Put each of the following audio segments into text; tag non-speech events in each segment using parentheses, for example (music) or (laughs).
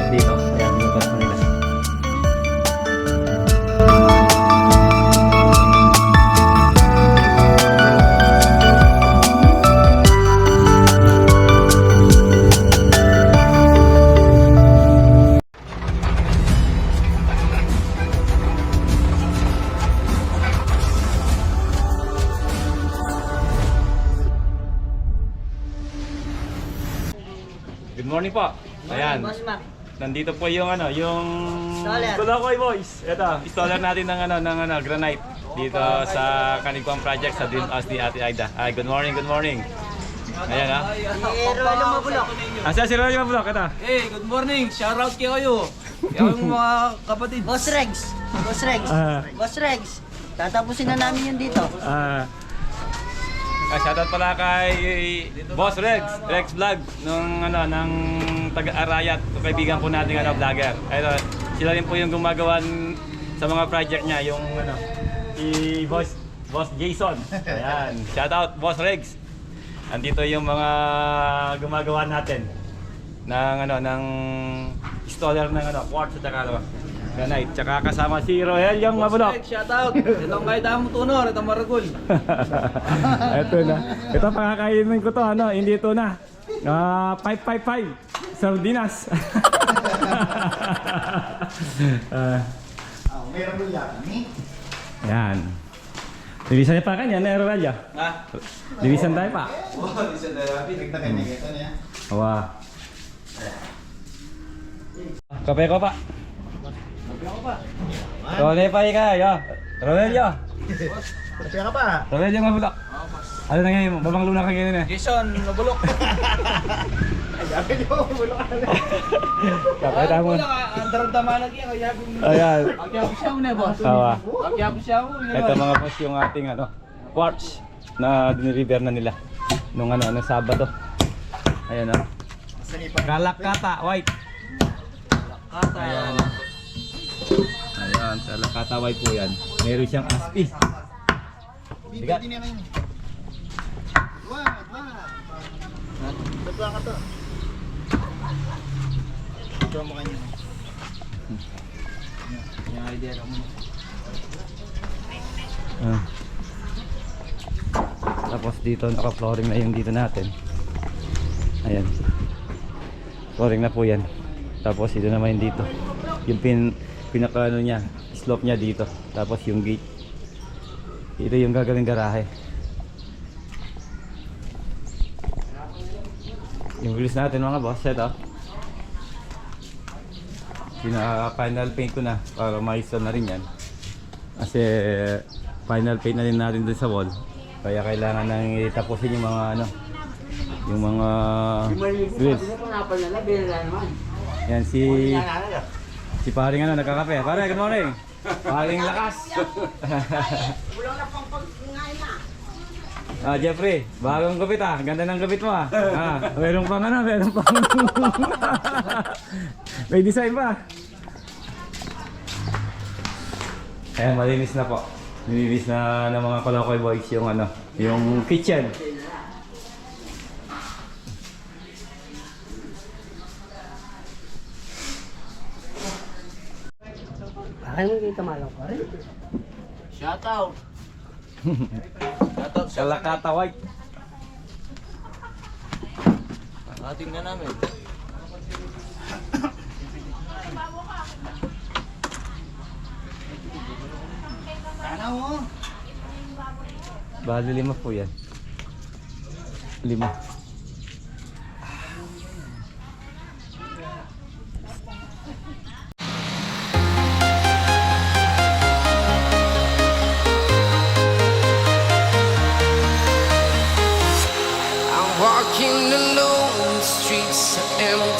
pinaka-poset dito. Nandito po yung ano, yung Installer. Tulakoy Boys. Ito, installer natin ng ano, ng ano, granite dito sa Kanigwang project sa Dream House ni Ate Aida. Ay, good morning, good morning. Ayan ha. Si Rolo Mabulok. Asa si Rolly Mabulok, ito. Hey, good morning. Shout out kayo kayo. Yung mga kapatid. Boss Regs. Boss Regs. Ah. Boss Regs. Tatapusin na namin yun dito. Ah, ah, shoutout pala kay Boss Rex, Rex Vlog, nung ano, ng taga-Arayat, kaibigan po natin ano, vlogger. Ayun, sila rin po yung gumagawa sa mga project niya, yung ano, si Boss, Boss Jason. Ayan, shoutout Boss Rex. Andito yung mga gumagawa natin ng ano, ng installer ng ano, quartz at ano, granite. Tsaka kasama si Roel yung mabulok. Shout out. Itong kahit mo tunor, itong maragol. Ito (laughs) na. Ito pakakainin ko to ano, hindi ito na. Ah, 555 sardinas. Ah, (laughs) Ah, meron mo yan. Ni? yan. Divisan niya pa kanya, na Aurelio. Ha? Divisan tayo pa. Oh, isa na namin. Nagtagay na ito niya. Wow. Kape ko pa. Kape pa ika, yo. Aurelio. Kaya ka pa. Aurelio mabulok. Ano na ngayon? Babang luna ka ngayon eh. Jason, nabulok. Sabi niyo, bulok ka na. Kape tayo mo. Ang daramdaman lagi. Kaya ko. Ayan. Kaya ko siya una, boss. Awa. Kaya ko siya. Ito mga boss yung ating ano, quartz na diniliver na nila nung ano, nung Sabado. Ayan oh. Sanipan. Kalakata white. Kata. Ayan. Kalakata white po yan. Meron siyang aspi. Niya wag. Tatwa ka to. Ito mo kanya. Yung idea muna. Ah. Tapos dito naka-flooring na yung dito natin. Ayan. Flooring na po yan. Tapos ito naman dito. Yung pin pinaka ano niya, slope niya dito. Tapos yung gate. Ito yung gagaling garahe. Yung grills natin mga boss, ito. Pina-final paint ko na para ma-install na rin yan. Kasi final paint na din natin dun sa wall. Kaya kailangan nang itapusin yung mga ano, yung mga grills. Yan si si paring ano nagkakape. Pare, good morning. Paring lakas. (laughs) Ah, Jeffrey, bagong gupit ah. Ganda ng gupit mo ah. Ah, meron pang ano, meron pang (laughs) May design pa. Ayan, malinis na po. Nilinis na ng mga Kolokoy boys yung ano, yung kitchen. Akin mo dito malaw rin. Shout out. Shout out sa Kalakata white. ating na namin. Sana mo. Bali lima po yan. Lima.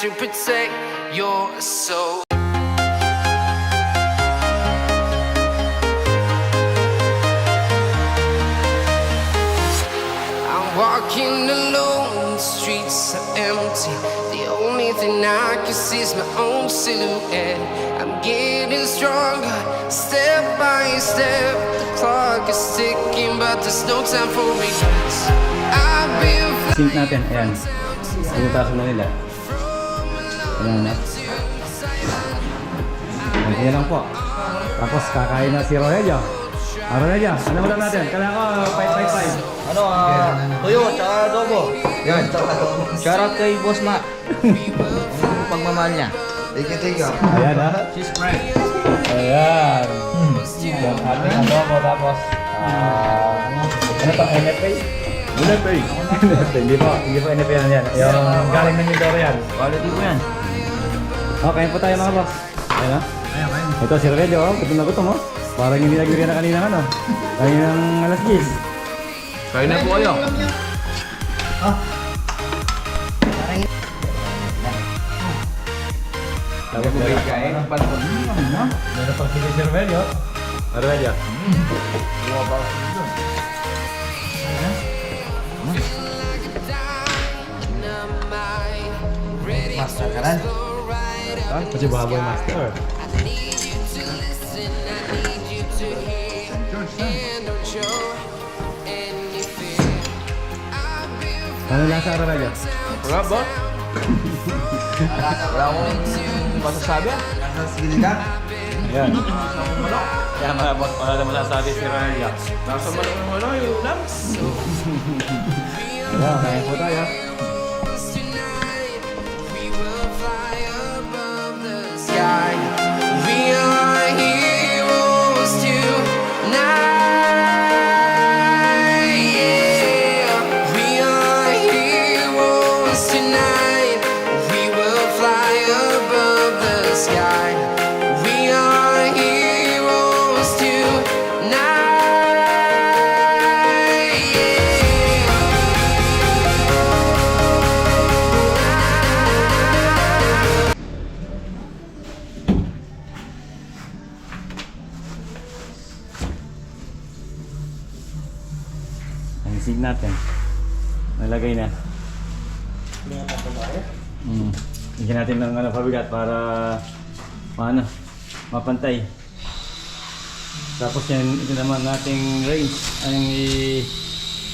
to protect your soul. I'm walking alone, the streets are empty. The only thing I can see is my own silhouette. I'm getting stronger, step by step. The clock is ticking, but there's no time for regrets. I've been Sync natin, ayan. Pinutasan na nila. Ayan na. Ayan lang po. Tapos kakain na si Rogelio. Ah, Rogelio, ano ulam natin? Kailangan ko 555. Ano, ah, tuyo, tsaka adobo. Yan. Shoutout kay Boss Ma. Ang pagmamahal niya. Ayan ha. Cheese fry. Ayan. Yung ating adobo tapos ah, ano to? NFA? NFA. (laughs) NFA. Hindi po. Hindi po NFA yan yan. Yung galing ng Mindoro yan. Quality po yan. Okay, po tayo mga boss. Ayan ha. Ito si Rogelio, oh. gutom na gutom oh. Parang hindi nagbirin na kanina ano. Kaninang alas 10. Kain na po kayo. Tapos meron kain ng panahon. meron pang sige si Rogelio. Rogelio. Master ka rin? Ah, kasi baboy master. Ano lang sa Rogelio? Wala, boss? Wala akong masasabi. Ayan. Kaya mga boss, wala na masasabi si Rogelio. Nasa malaki mo ano, yung ulam. Ayan, kaya po tayo. Tignan natin. Nalagay na. Hmm. Bigyan natin ng ano, pabigat para maano, mapantay. Tapos yan, ito naman nating range ang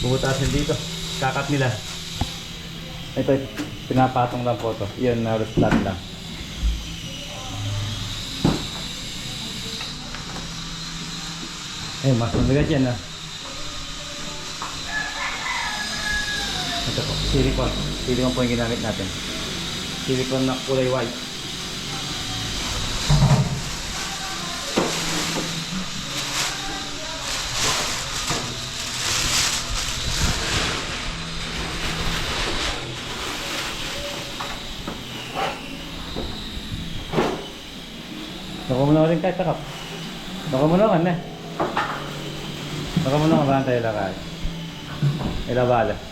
ibubutasin dito. Kakat nila. Ito, pinapatong lang po to. Yan, na flat lang. Eh, mas mabigat yan ah. Ito po, silicone. Silicone po yung ginamit natin. Silicone na kulay white. Baka mo na rin kahit takap. Baka mo na kan eh. Baka mo na kan tayo lakay. Ilabala.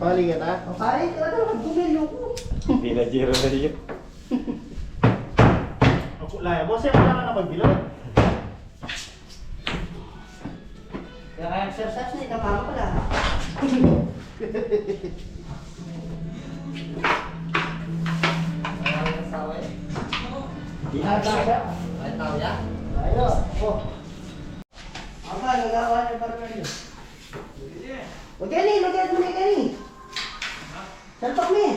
Pali ka na? O, pari, ito ano, gumelo ko. Hindi na zero na yun. Ako, laya mo, sir, wala ka na magbilog. Kaya kaya exercise na, itamama ko lang. Ayo, oh. Apa, nagawa niya para kayo? Kenny, lagyan mo na Kenny. Salpak mo eh.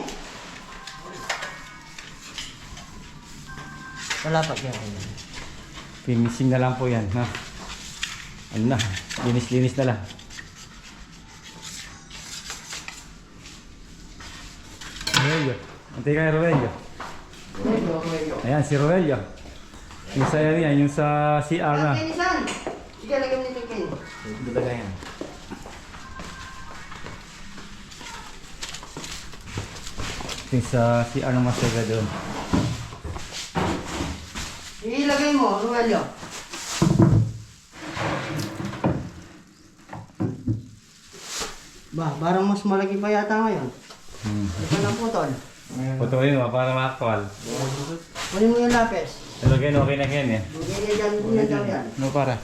Wala pa kayo. Finishing na lang po yan. Ha? Ano na, linis-linis na lang. Roelio. Antay kay Roelio. Ayan, si Roelio. Yung sa yan, yung sa CR na. Sige, lagyan mo ni Kenny. Dalaga yan. Yung sa CR ng Master doon. Ilagay mo, Ruelio. Ba, parang mas malaki pa yata ngayon. Hmm. Ito na putol. Putuin mo para ma-actual. Kunin mo yung lapis. Pero ganyan, okay na yan eh. Dyan, bigyan dyan yan. No para?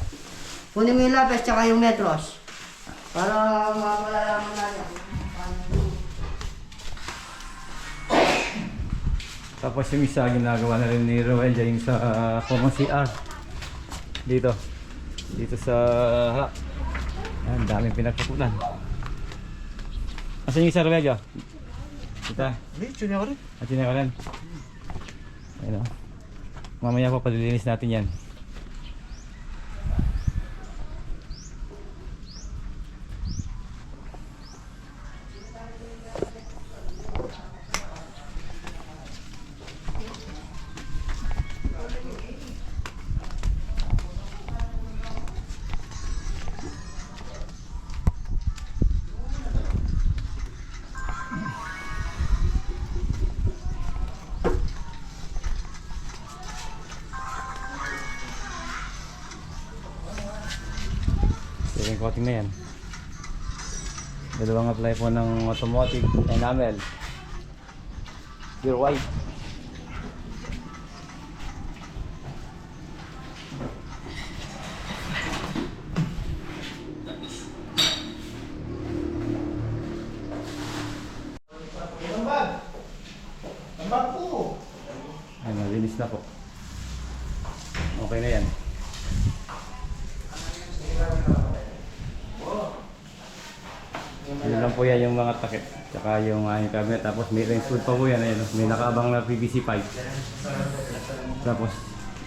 Kunin mo yung lapis tsaka yung metros. Para malalaman natin. Tapos yung isa ginagawa na rin ni Roel dyan yung sa uh, common CR. Dito. Dito sa harap. Ayan, daming pinagpapulan. Asan yung isa Roel dyan? Kita. Hindi, tune ako rin. At yun na rin. Ayun o. Mamaya pa palilinis natin yan. Coating na yan. Dalawang apply po ng automotive enamel. Pure white. Yung aking cabinet. Tapos may range food pa po yan. Ayun, may nakaabang na PVC pipe. Tapos,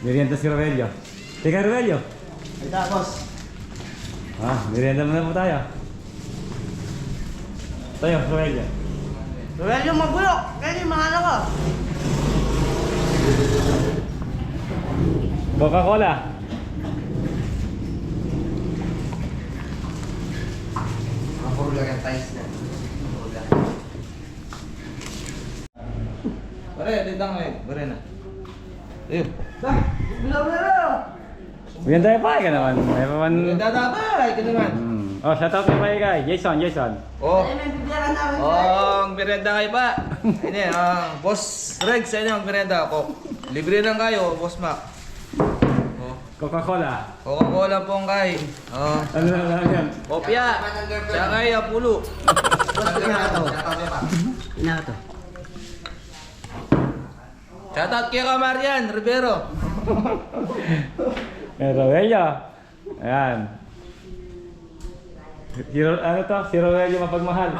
merienda si Rogelio. Teka, Rogelio. Ito, boss. Ah, merienda muna po tayo. Tayo, Rogelio. Well, yung magbulok. Kenny, mahalo ka. Coca-Cola. Puro lang yung ties na. Pare, dito nga eh. Pare na. Ayun. Bilaw na rin. Merienda tayo pa, ka naman. May pa man... Dadabay ka naman. Hmm. Oh, shout out kay kay Jason, Jason. Oh. Oh, ang merenda kayo ba? Ini, ah, boss Reg, sa inyo ang merenda ako. Libre lang kayo, boss Mac. Oh, Coca-Cola. Coca-Cola po ang kain. Oh, Ano na lang yan? kopya. Siya kayo, pulo. Boss, pinaka to. Pinaka to. Shoutout kay Kamarian, Rivero. (laughs) Eh, Rogelio. Ayan. Si Ro- ano to? Si Rogelio mapagmahal.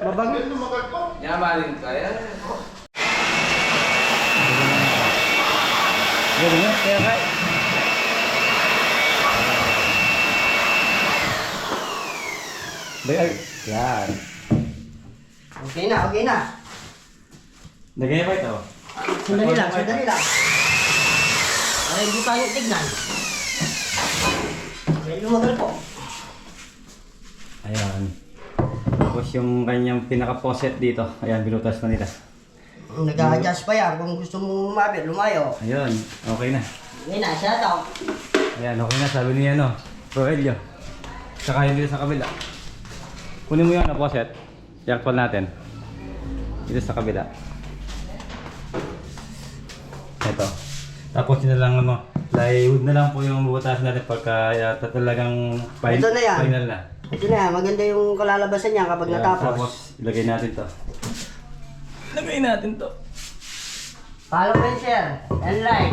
Mabangit. Yamalin ka. Yan. Ganun nga, kaya kay. Bay- Yan. Okay na, okay na. Lagay pa ito. Sandali lang, sandali lang. Ay, hindi tayo tignan. Medyo magal po. Ayan. Tapos yung kanyang pinaka-poset dito. Ayan, binutas na nila. Nag-a-adjust pa yan. Kung gusto mo lumapit, lumayo. Ayun, okay na. Okay na, shout out. Ayan, okay na. Sabi niya, ano, Rogelio. Saka yun dito sa kabila. Kunin mo yung ano, poset. I-actual natin. Dito sa kabila. Ito. Tapos yun na lang ano, plywood na lang po yung bubutas natin pagka yata talagang fin- Ito na yan. final na. Ito na yan, maganda yung kalalabasan niya kapag Ayan, natapos. Tapos ilagay natin to. Ilagay natin to. Follow and share and like.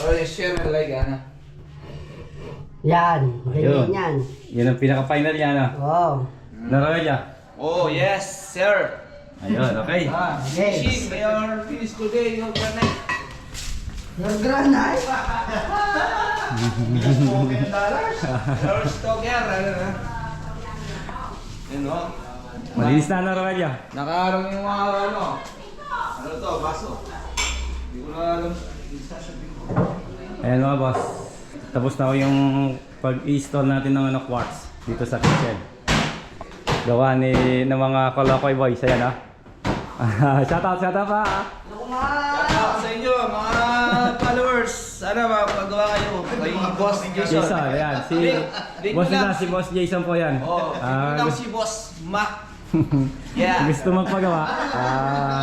Oh, share and like, Ana. Yan, Ayun. ganyan yan. Yan ang pinaka-final niya, ano. Wow. Na Rogelio. Oh, yes, sir. Ayun, okay. Ah, Yes. Chief, may our finish today. Yung kanay. (laughs) Your granay. Spoken dollars. Our stocker. Ano na? Yun, oh. Malinis na, ano, Rogelio. Nakaharang yung mga ano. Ano to, baso. Hindi ko na alam. Ko. Ayan mga boss. Tapos na ako yung pag-install natin ng ano, quartz dito sa kitchen. Gawa ni ng mga Kolokoy boys. Ayan ah. (laughs) shout out, shout out pa. Shoutout sa inyo, mga followers. Sana mapagawa kayo kay Boss Jason. Jason, ayan. Si Link- link boss lang. na, si boss Jason po yan. Oh, Ah, ikaw si Boss Mac. (laughs) Yeah. gusto magpagawa. Ah,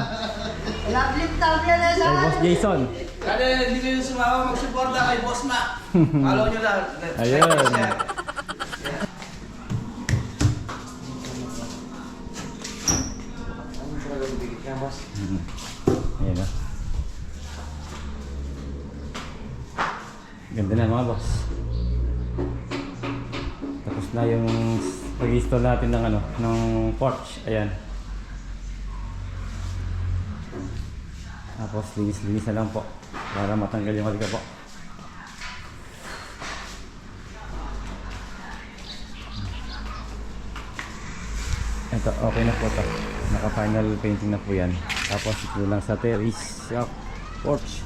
Love top yan eh sa kay boss Jason. Kada hindi kayo sumama magsuporta kay Boss Mac. (laughs) Follow nyo lang. Ayun. Share. Ayan ah. Ganda na mga boss. Tapos na yung pag-install natin ng ano, ng porch. Ayan. Tapos linis-linis na lang po para matanggal yung halika po. Ito, okay na po ito naka final painting na po yan. Tapos ito lang sa terrace porch.